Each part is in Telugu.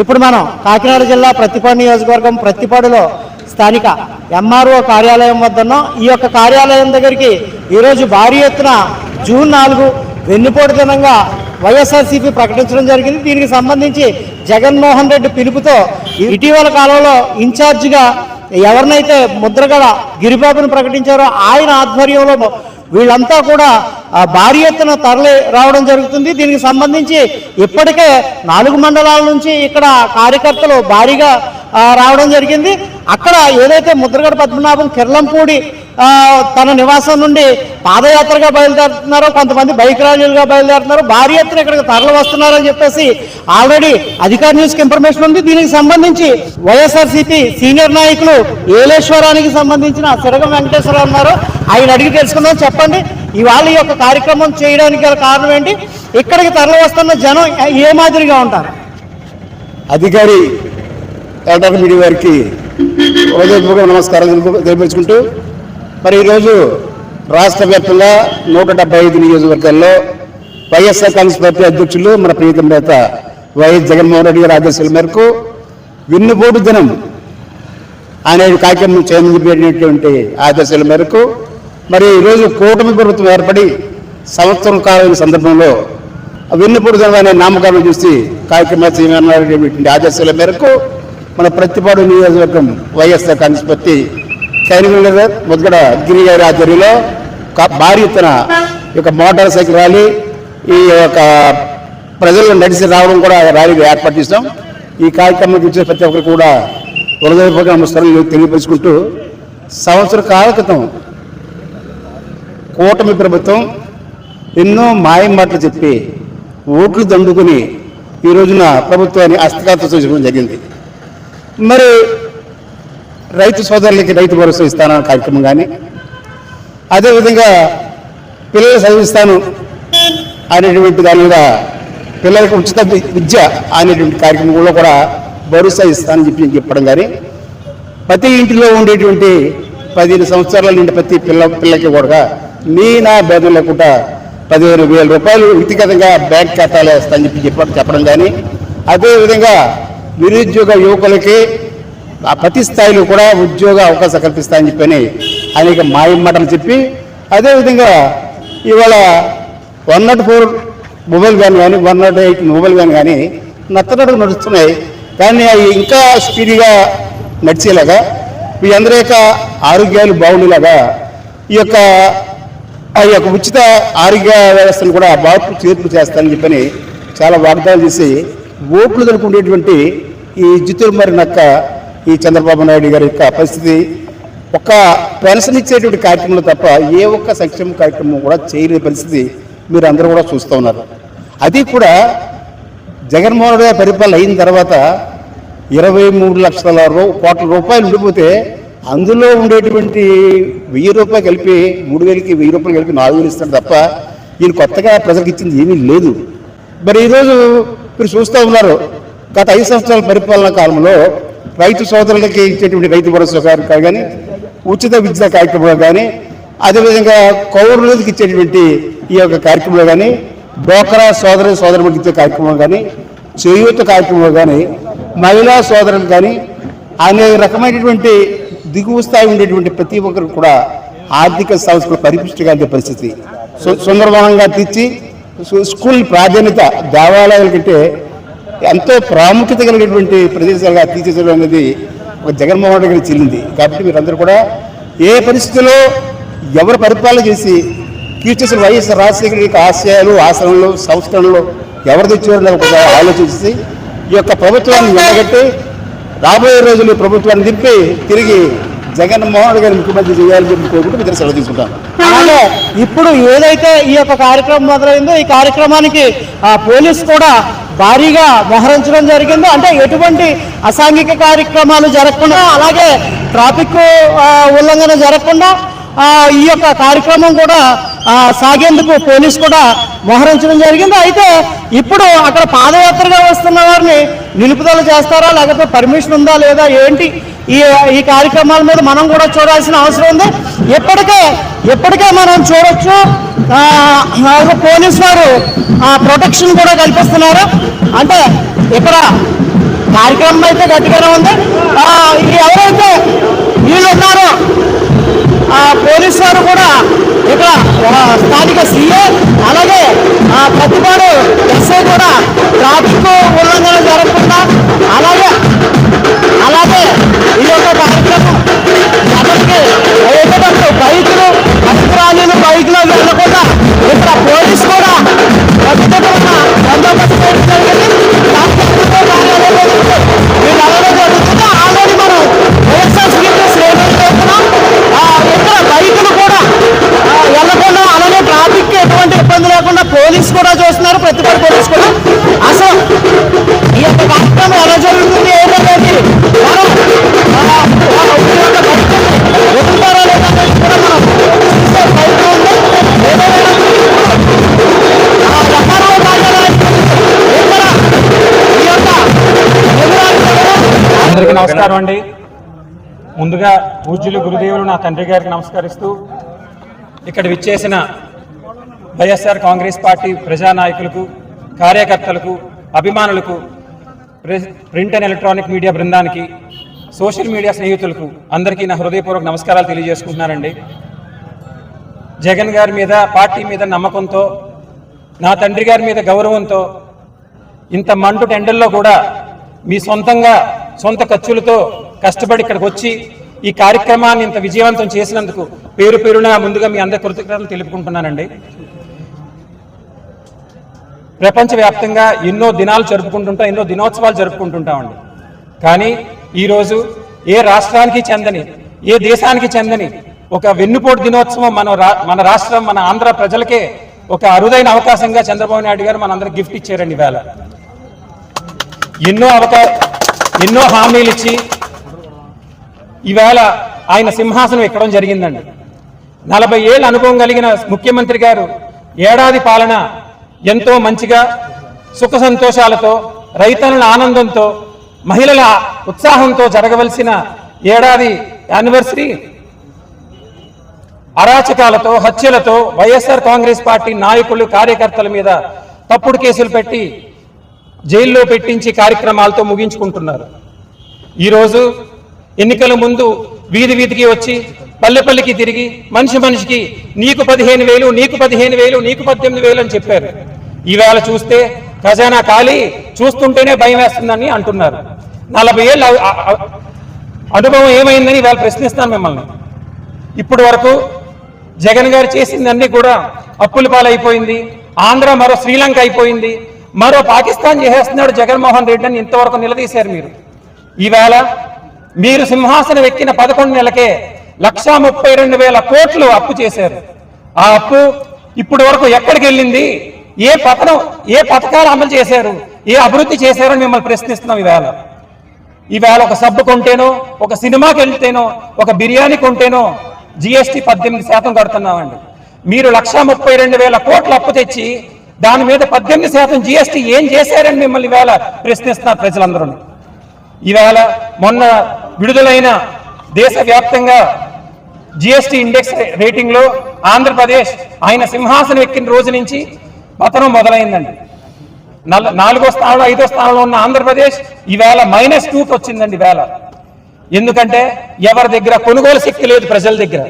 ఇప్పుడు మనం కాకినాడ జిల్లా ప్రతిపాడు నియోజకవర్గం ప్రతిపాడులో స్థానిక ఎంఆర్ఓ కార్యాలయం వద్ద ఈ యొక్క కార్యాలయం దగ్గరికి ఈరోజు భారీ ఎత్తున జూన్ నాలుగు వెన్నుపోటు దినంగా వైఎస్ఆర్సీపీ ప్రకటించడం జరిగింది. దీనికి సంబంధించి జగన్మోహన్ రెడ్డి పిలుపుతో ఇటీవల కాలంలో ఇన్ఛార్జిగా ఎవరినైతే ముద్రగడ గిరిబాబును ప్రకటించారో ఆయన ఆధ్వర్యంలో వీళ్ళంతా కూడా భారీ ఎత్తున తరలి రావడం జరుగుతుంది. దీనికి సంబంధించి ఇప్పటికే నాలుగు మండలాల నుంచి ఇక్కడ కార్యకర్తలు భారీగా రావడం జరిగింది. అక్కడ ఏదైతే ముద్రగడ పద్మనాభం కిర్లంపూడి తన నివాసం నుండి పాదయాత్రగా బయలుదేరుతున్నారో కొంతమంది బైక్ ర్యాలీలుగా బయలుదేరుతున్నారు భారీ ఎత్తున ఇక్కడికి తరలి వస్తున్నారని చెప్పేసి ఆల్రెడీ అధికార న్యూస్కి ఇన్ఫర్మేషన్ ఉంది. దీనికి సంబంధించి వైఎస్ఆర్సీపీ సీనియర్ నాయకులు ఏలేశ్వరానికి సంబంధించిన సిరగం వెంకటేశ్వరరావు ఉన్నారు ఆయన అడిగి తెలుసుకుందాం చెప్పండి. ఇవాళ ఈ యొక్క కార్యక్రమం చేయడానికి గల కారణం ఏంటి? ఇక్కడికి తరలి వస్తున్న జనం ఏ మాదిరిగా ఉంటారు? అధికారి ఎలక్ట్రానిక్ మీడియా వారికి హృదయపూర్వక నమస్కారం తెలుపు- తెలియపరుచుకుంటూ మరి ఈరోజు రాష్ట్ర వ్యాప్తంగా నూట డెబ్బై ఐదు నియోజకవర్గాల్లో వైఎస్ఆర్ కాంగ్రెస్ పార్టీ అధ్యక్షులు మన ప్రియతమ నేత వైఎస్ జగన్మోహన్ రెడ్డి గారి ఆదేశాల మేరకు వెన్నుపోటు దినం అనే కార్యక్రమం చేయమని ఆదేశాల మేరకు మరి ఈరోజు కూటమి ప్రభుత్వం ఏర్పడి సంవత్సరం కాలైన సందర్భంలో విన్నుపూడు దినం అనే నామకరణం చూసి కార్యక్రమాలు చేయమన్నటువంటి ఆదేశాల మేరకు మన ప్రతిపాడు నియోజకవర్గం వైఎస్ఆర్ కాంగ్రెస్ పార్టీ కరీంనగర్ ముద్గడ గిరి గారి ఆధ్వర్యంలో భారీ ఎత్తున ఈ యొక్క మోటార్ సైకిల్ ర్యాలీ ఈ యొక్క ప్రజలు నడిచి రావడం కూడా ర్యాలీ ఏర్పాటు చేస్తాం ఈ కార్యక్రమానికి వచ్చే ప్రతి ఒక్కరు కూడా హృదయపూర్వక నమస్కారం తెలియపరుచుకుంటూ సంవత్సర కాల క్రితం కూటమి ప్రభుత్వం ఎన్నో మాయం మాటలు చెప్పి ఓట్లు దండుకుని ఈ రోజున ప్రభుత్వాన్ని హస్తకాత చూసుకోవడం జరిగింది. మరి రైతు సోదరులకి రైతు భరోసా ఇస్తాను కార్యక్రమం కానీ? అదేవిధంగా పిల్లలు చదివిస్తాను అనేటువంటి దాని మీద పిల్లలకు ఉచిత విద్య అనేటువంటి కార్యక్రమంలో కూడా భరోసా ఇస్తానని చెప్పి చెప్పడం కానీ ప్రతి ఇంటిలో ఉండేటువంటి పదిహేను సంవత్సరాల నుండి ప్రతి పిల్ల పిల్లకి కూడా మీ నా భేదం లేకుండా పదిహేను వేల రూపాయలు వ్యక్తిగతంగా బ్యాంక్ ఖాతాలో వేస్తానని చెప్పి చెప్ప చెప్పడం కానీ అదేవిధంగా నిరుద్యోగ యువకులకి ప్రతి స్థాయిలో కూడా ఉద్యోగ అవకాశం కల్పిస్తాయని చెప్పని అనేక మాయం మాటలు చెప్పి అదేవిధంగా ఇవాళ one nought four mobile van కానీ one nought eight mobile van కానీ నత్తనడుగు నడుస్తున్నాయి. కానీ అవి ఇంకా స్పీడ్గా నడిచేలాగా మీ అందరి యొక్క ఆరోగ్యాలు బాగుండేలాగా ఈ యొక్క ఆ యొక్క ఉచిత ఆరోగ్య వ్యవస్థను కూడా మార్పు చేర్పు చేస్తానని చెప్పని చాలా వాగ్దానం చేసి ఓట్లు దొరుకుండేటువంటి ఈ జితులు నక్క ఈ చంద్రబాబు నాయుడు గారి యొక్క పరిస్థితి ఒక పెన్షన్ ఇచ్చేటువంటి కార్యక్రమంలో తప్ప ఏ ఒక్క సంక్షేమ కార్యక్రమం కూడా చేయలేని పరిస్థితి మీరు అందరూ కూడా చూస్తూ ఉన్నారు. అది కూడా జగన్మోహన్ రెడ్డి పరిపాలన అయిన తర్వాత ఇరవై మూడు లక్షల రూ- కోట్ల రూపాయలు ఉండిపోతే అందులో ఉండేటువంటి వెయ్యి రూపాయలు కలిపి మూడు వేలకి వెయ్యి రూపాయలు కలిపి నాలుగు వేలు ఇస్తాడు తప్ప ఈయన కొత్తగా ప్రజలకు ఇచ్చింది ఏమీ లేదు. మరి ఈరోజు మీరు చూస్తూ ఉన్నారు గత ఐదు సంవత్సరాల పరిపాలన కాలంలో రైతు సోదరులకి ఇచ్చేటువంటి రైతు భరోసా కార్యక్రమం కానీ ఉచిత విద్యా కార్యక్రమం కానీ అదేవిధంగా కౌరులకు ఇచ్చేటువంటి ఈ యొక్క కార్యక్రమంలో కానీ డోకరా సోదర సోదరులకు ఇచ్చే కార్యక్రమం కానీ చేయూత కార్యక్రమం కానీ మహిళా సోదరులు కానీ అనేక రకమైనటువంటి దిగువ స్థాయి ఉండేటువంటి ప్రతి ఒక్కరు కూడా ఆర్థిక సంస్థలు పరిపుష్టిగా పరిస్థితి. సు- సుందరవనంగా తీర్చి స్కూల్ ప్రాధాన్యత దేవాలయాల కంటే ఎంతో ప్రాముఖ్యత కలిగినటువంటి ప్రదేశాలుగా తీర్చిదిద్దడం అనేది ఒక జగన్మోహన్ రెడ్డి గారికి చెల్లింది. కాబట్టి మీరందరూ కూడా ఏ పరిస్థితిలో ఎవరు పరిపాలన చేసి కీర్తిసిన వైఎస్ రాజశేఖర యొక్క ఆశయాలు ఆశరణలు సంస్కరణలు ఎవరు తెచ్చారో ఒకసారి ఆలోచించి ఈ యొక్క ప్రభుత్వాన్ని వెళ్ళగట్టి రాబోయే రోజులు ప్రభుత్వాన్ని తిప్పి తిరిగి జగన్మోహన్ రెడ్డి గారిని ముఖ్యమంత్రి చేయాలని చెప్పి కోరుకుంటూ ఇద్దరు సెలవు తీసుకుంటాను. అలాగే ఇప్పుడు ఏదైతే ఈ యొక్క కార్యక్రమం మొదలైందో ఈ కార్యక్రమానికి ఆ, పోలీస్ కూడా భారీగా మోహరించడం జరిగింది. అంటే ఎటువంటి అసాంఘిక కార్యక్రమాలు జరగకుండా అలాగే ట్రాఫిక్ ఉల్లంఘన జరగకుండా ఈ యొక్క కార్యక్రమం కూడా సాగేందుకు పోలీస్ కూడా మోహరించడం జరిగింది. అయితే ఇప్పుడు అక్కడ పాదయాత్రగా వస్తున్న వారిని నిలుపుదల చేస్తారా లేకపోతే పర్మిషన్ ఉందా లేదా ఏంటి? ఈ ఈ కార్యక్రమాల మీద మనం కూడా చూడాల్సిన అవసరం ఉంది. ఎప్పటికే ఎప్పటికే మనం చూడొచ్చు. పోలీస్ వారు ప్రొటెక్షన్ కూడా కల్పిస్తున్నారు. అంటే ఇక్కడ కార్యక్రమం అయితే గట్టిగానే ఉంది. ఎవరైతే వీళ్ళు ఉన్నారో ఆ, పోలీసు వారు కూడా ఇక్కడ స్థానిక సీఏ అలాగే ఆ, ప్రతిపాడు అందరికీ నమస్కారం అండి. ముందుగా పూజ్యులు గురుదేవులు నా తండ్రి గారికి నమస్కరిస్తూ ఇక్కడ విచ్చేసిన వైఎస్ఆర్ కాంగ్రెస్ పార్టీ ప్రజానాయకులకు కార్యకర్తలకు అభిమానులకు ప్రింట్ అండ్ ఎలక్ట్రానిక్ మీడియా బృందానికి సోషల్ మీడియా స్నేహితులకు అందరికీ నా హృదయపూర్వక నమస్కారాలు తెలియజేసుకుంటున్నానండి. జగన్ గారి మీద పార్టీ మీద నమ్మకంతో నా తండ్రి గారి మీద గౌరవంతో ఇంత మంటు టెండర్లో కూడా మీ సొంతంగా సొంత ఖర్చులతో కష్టపడి ఇక్కడికి వచ్చి ఈ కార్యక్రమాన్ని ఇంత విజయవంతం చేసినందుకు పేరు పేరున ముందుగా మీ అందరి కృతజ్ఞతలు తెలుపుకుంటున్నానండి. ప్రపంచవ్యాప్తంగా ఎన్నో దినాలు జరుపుకుంటుంటాం ఎన్నో దినోత్సవాలు జరుపుకుంటుంటామండి. కానీ ఈరోజు ఏ రాష్ట్రానికి చెందని ఏ దేశానికి చెందని ఒక వెన్నుపోటు దినోత్సవం మన రా- మన రాష్ట్రం మన ఆంధ్ర ప్రజలకే ఒక అరుదైన అవకాశంగా చంద్రబాబు నాయుడు గారు మనందరికి గిఫ్ట్ ఇచ్చారండి ఇవాళ. ఎన్నో అవకాశ ఎన్నో హామీలు ఇచ్చి ఈవేళ ఆయన సింహాసనం ఎక్కడం జరిగిందండి. నలభై ఏళ్ళ అనుభవం కలిగిన ముఖ్యమంత్రి గారు ఏడాది పాలన ఎంతో మంచిగా సుఖ సంతోషాలతో రైతన్నుల ఆనందంతో మహిళల ఉత్సాహంతో జరగవలసిన ఏడాది యానివర్సరీ అరాచకాలతో హత్యలతో వైఎస్ఆర్ కాంగ్రెస్ పార్టీ నాయకులు కార్యకర్తల మీద తప్పుడు కేసులు పెట్టి జైల్లో పెట్టించి కార్యక్రమాలతో ముగించుకుంటున్నారు. ఈరోజు ఎన్నికల ముందు వీధి వీధికి వచ్చి పల్లె పల్లెకి తిరిగి మనిషి మనిషికి నీకు పదిహేను వేలు నీకు పదిహేను వేలు నీకు పద్దెనిమిది వేలు అని చెప్పారు. ఈవేళ చూస్తే ఖజానా ఖాళీ చూస్తుంటేనే భయం వేస్తుందని అంటున్నారు. నలభై ఏళ్ళ అనుభవం ఏమైందని వాళ్ళు ప్రశ్నిస్తాను మిమ్మల్ని. ఇప్పటి వరకు జగన్ గారు చేసిందన్నీ కూడా అప్పుల పాలైపోయింది ఆంధ్ర మరో శ్రీలంక అయిపోయింది మరో పాకిస్తాన్ చేసేస్తున్నాడు జగన్మోహన్ రెడ్డి అని ఇంతవరకు నిలదీశారు మీరు. ఈవేళ మీరు సింహాసనం ఎక్కిన పదకొండు నెలకే లక్షా ముప్పై రెండు వేల కోట్లు అప్పు చేశారు. ఆ అప్పు ఇప్పటి వరకు ఎక్కడికి వెళ్ళింది? ఏ పథకం ఏ పథకాలు అమలు చేశారు? ఏ అభివృద్ధి చేశారని మిమ్మల్ని ప్రశ్నిస్తున్నాం ఈవేళ. ఈవేళ ఒక సబ్బు కొంటేనో ఒక సినిమాకి వెళ్తేనో ఒక బిర్యానీ కొంటేనో జిఎస్టీ పద్దెనిమిది శాతం కడుతున్నామండి. మీరు లక్షా ముప్పై రెండు వేల కోట్లు అప్పు తెచ్చి దాని మీద పద్దెనిమిది శాతం జిఎస్టీ ఏం చేశారని మిమ్మల్ని ఈవేళ ప్రశ్నిస్తున్నారు ప్రజలందరూ. ఈవేళ మొన్న విడుదలైన దేశవ్యాప్తంగా జిఎస్టీ ఇండెక్స్ రేటింగ్లో ఆంధ్రప్రదేశ్ ఆయన సింహాసనం ఎక్కిన రోజు నుంచి పతనం మొదలైందండి. నల్- నాలుగో స్థానంలో ఐదో స్థానంలో ఉన్న ఆంధ్రప్రదేశ్ ఈవేళ మైనస్ టూకి వచ్చిందండి వేళ ఎందుకంటే ఎవరి దగ్గర కొనుగోలు శక్తి లేదు ప్రజల దగ్గర.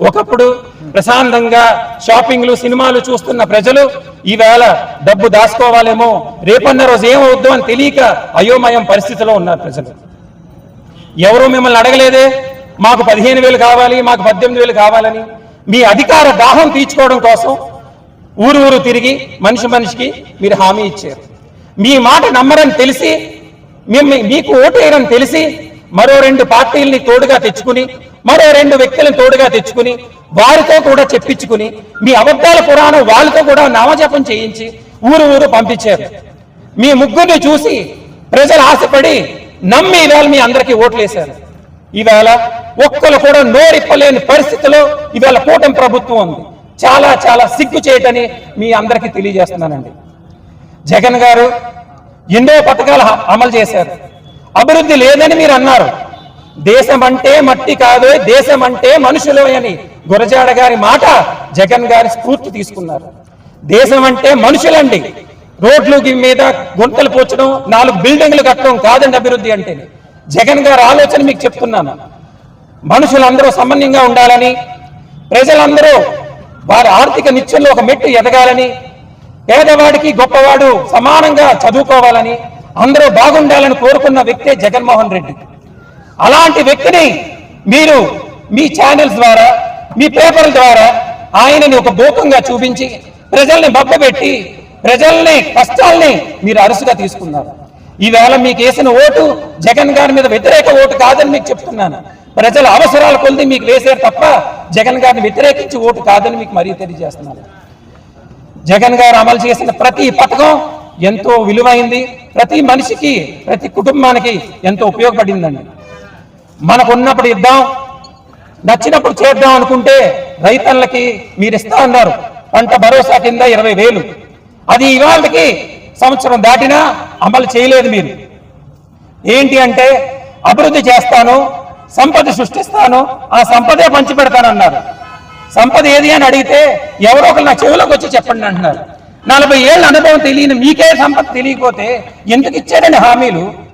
ఒకప్పుడు ప్రశాంతంగా షాపింగ్లు సినిమాలు చూస్తున్న ప్రజలు ఈవేళ డబ్బు దాచుకోవాలేమో రేపన్న రోజు ఏమవుద్దో అని తెలియక అయోమయం పరిస్థితిలో ఉన్నారు ప్రజలు. ఎవరు మిమ్మల్ని అడగలేదే? మాకు పదిహేను వేలు కావాలి మాకు పద్దెనిమిది వేలు కావాలని. మీ అధికార దాహం తీర్చుకోవడం కోసం ఊరు ఊరు తిరిగి మనిషి మనిషికి మీరు హామీ ఇచ్చారు. మీ మాట నమ్మరని తెలిసి మేము మీకు ఓటు వేయరని తెలిసి మరో రెండు పార్టీల్ని తోడుగా తెచ్చుకుని మరో రెండు వ్యక్తులను తోడుగా తెచ్చుకుని వారితో కూడా చెప్పించుకుని మీ అబద్ధాల పురాణం వాళ్ళతో కూడా నామజపం చేయించి ఊరు ఊరు పంపించారు. మీ ముగ్గురిని చూసి ప్రజలు ఆశపడి నమ్మి ఈవేళ మీ అందరికీ ఓట్లేశారు. ఈవేళ ఒక్కరు కూడా నోరిప్పలేని పరిస్థితిలో ఈవేళ కూటమి ప్రభుత్వం ఉంది. చాలా చాలా సిగ్గు చేయటని మీ అందరికీ తెలియజేస్తున్నానండి. జగన్ గారు ఎన్నో పథకాలు అమలు చేశారు. అభివృద్ధి లేదని మీరు అన్నారు. దేశం అంటే మట్టి కాదు దేశం అంటే మనుషులు అని గురజాడ గారి మాట జగన్ గారి స్ఫూర్తి తీసుకున్నారు. దేశం అంటే మనుషులండి. రోడ్లు మీద గుంతలు పోచడం నాలుగు బిల్డింగ్లు కట్టడం కాదండి అభివృద్ధి అంటే జగన్ గారి ఆలోచన మీకు చెప్తున్నాను. మనుషులందరూ సమన్యంగా ఉండాలని ప్రజలందరూ వారి ఆర్థిక నిత్యంలో ఒక మెట్టు ఎదగాలని పేదవాడికి గొప్పవాడు సమానంగా చదువుకోవాలని అందరూ బాగుండాలని కోరుకున్న వ్యక్తే జగన్మోహన్ రెడ్డి. అలాంటి వ్యక్తిని మీరు మీ ఛానల్స్ ద్వారా మీ పేపర్ల ద్వారా ఆయనని ఒక భూకంగా చూపించి ప్రజల్ని మబ్బపెట్టి ప్రజల్ని కష్టాల్ని మీరు అరుసుగా తీసుకున్నారు. ఈవేళ మీకు వేసిన ఓటు జగన్ గారి మీద వ్యతిరేక ఓటు కాదని మీకు చెప్తున్నాను. ప్రజల అవసరాల కొలిది మీకు వేసారు తప్ప జగన్ గారిని వ్యతిరేకించి ఓటు కాదని మీకు మరీ తెలియజేస్తున్నాను. జగన్ గారు అమలు చేసిన ప్రతి పథకం ఎంతో విలువైంది. ప్రతి మనిషికి ప్రతి కుటుంబానికి ఎంతో ఉపయోగపడిందండి. మనకు ఉన్నప్పుడు ఇద్దాం నచ్చినప్పుడు చేద్దాం అనుకుంటే రైతన్నలకి మీరు ఇస్తా అన్నారు. పంట భరోసా కింద ఇరవై వేలు. అది ఇవాళకి సంవత్సరం దాటినా అమలు చేయలేదు మీరు. ఏంటి అంటే అభివృద్ధి చేస్తాను సంపద సృష్టిస్తాను ఆ సంపదే పంచిపెడతానన్నారు. సంపద ఏది అని అడిగితే ఎవరో ఒకరు నా చెవిలోకి వచ్చి చెప్పండి అంటున్నారు. నలభై ఏళ్ళ అనుభవం తెలియని మీకే సంపద తెలియకపోతే ఎందుకు ఇచ్చారని హామీలు?